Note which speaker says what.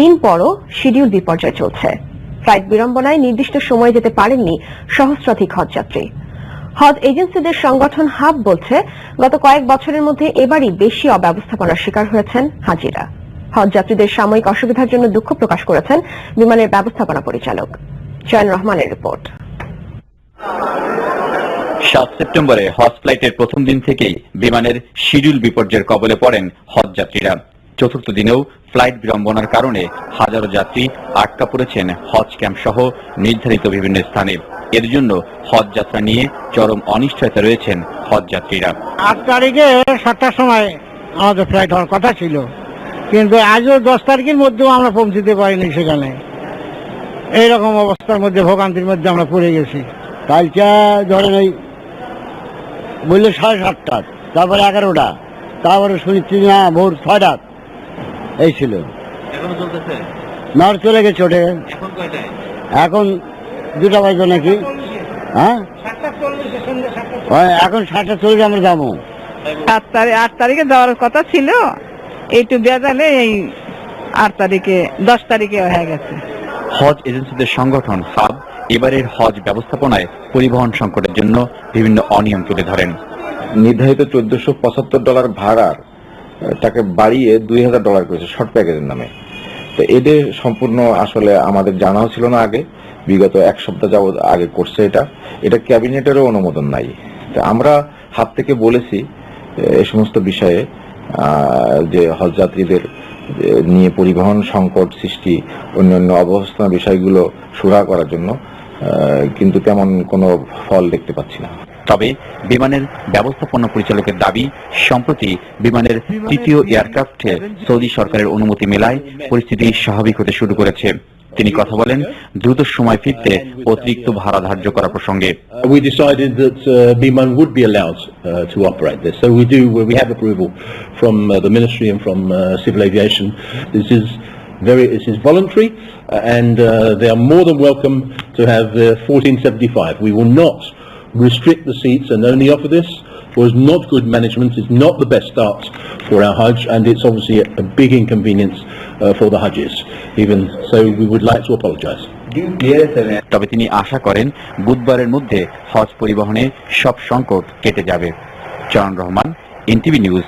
Speaker 1: দিন পরও শিডিউল বিপর্যয় চলছে। ফ্লাইট বিড়ম্বনায় নির্দিষ্ট সময়ে যেতে পারেননি সহস্রাধিক হজযাত্রী। হজ এজেন্সিদের সংগঠন হাব বলছে, গত কয়েক বছরের মধ্যে এবারই বেশি অব্যবস্থাপনার শিকার হয়েছেন হাজিরা। হজযাত্রীদের সাময়িক অসুবিধার জন্য দুঃখ প্রকাশ করেছেন বিমানের ব্যবস্থাপনা পরিচালক। চয়ন রহমানের রিপোর্ট।
Speaker 2: সাত সেপ্টেম্বরে হজ ফ্লাইটের প্রথম দিন থেকেই বিমানের শিডিউল বিপর্যয়ের কবলে পড়েন হজ যাত্রীরা চতুর্থ দিনেও ফ্লাইট বিড়ম্বনার কারণে হাজারো যাত্রী আটকা পড়েছেন হজ ক্যাম্প সহ নির্ধারিত বিভিন্ন স্থানে। এর জন্য হজ যাত্রা নিয়ে চরম অনিশ্চয়তা রয়েছেন হজ যাত্রীরা।
Speaker 3: আট তারিখে সাতটার সময় আমাদের ফ্লাইট হওয়ার কথা ছিল। কিন্তু আজও দশ তারিখের মধ্যেও আমরা পৌঁছতে পারিনি সেখানে। এইরকম অবস্থার মধ্যে, ভোগান্তির মধ্যে আমরা পড়ে গেছি। কালকে ধরেন ওই বলল সাড়ে সাতটা তারপরে এগারোটা, তারপরে শুনেছি না ভোর ছয়টা এই ছিল। না ওরা চলে গেছে ওঠে। এখন দুটা বাজবে নাকি? হ্যাঁ? এখন সাতটা চলে আমরা যাব।
Speaker 4: আট তারিখ আট তারিখে যাওয়ার কথা ছিল। এইটু বেজালে এই আট তারিখে দশ তারিখে হয়ে গেছে।
Speaker 2: হজ এজেন্সিদের সংগঠন হাব এবারের হজ ব্যবস্থাপনায় পরিবহন সংকটের জন্য বিভিন্ন অনিয়ম তুলে ধরেন।
Speaker 5: নির্ধারিত চোদ্দশো পঁচাত্তর ডলার ভাড়ার তাকে বাড়িয়ে দুই হাজার ডলার করেছে শর্ট প্যাকেজের নামে। তো এদের সম্পূর্ণ আসলে আমাদের জানাও ছিল না আগে, বিগত এক সপ্তাহ যাবৎ আগে করছে এটা। এটা ক্যাবিনেটেরও অনুমোদন নাই। তো আমরা হাত থেকে বলেছি, এ সমস্ত বিষয়ে যে হজযাত্রীদের নিয়ে পরিবহন সংকট সৃষ্টি, অন্যান্য অবস্থান বিষয়গুলো সুরাহা করার জন্য। কিন্তু তেমন কোনো ফল দেখতে পাচ্ছি না
Speaker 2: তবে বিমানের ব্যবস্থাপনা পরিচালকের দাবি সম্প্রতি বিমানের তৃতীয় এয়ারক্রাফটে সৌদি সরকারের অনুমতি মেলায় পরিস্থিতি স্বাভাবিক হতে শুরু করেছে তিনি কথা বলেন দ্রুত সময় ফিরতে অতিরিক্ত ভাড়া ধার্য করা প্রসঙ্গে
Speaker 6: we decided that uh, would be allowed uh, to operate this. So we do, we have approval from uh, the Ministry and from uh, Civil Aviation. This is very, this is voluntary uh, and uh, they are more than welcome to have uh, 1475. We will not restrict the seats and only offer this was not good management, it's not the best start for our Hajj and it's obviously a, a big inconvenience uh, for the Hajjis. Even so, we would like to apologise.
Speaker 2: তবে তিনি আশা করেন বুধবারের মধ্যে হজ পরিবহনে সব সংকট কেটে যাবে চরণ রহমান এনটিভি নিউজ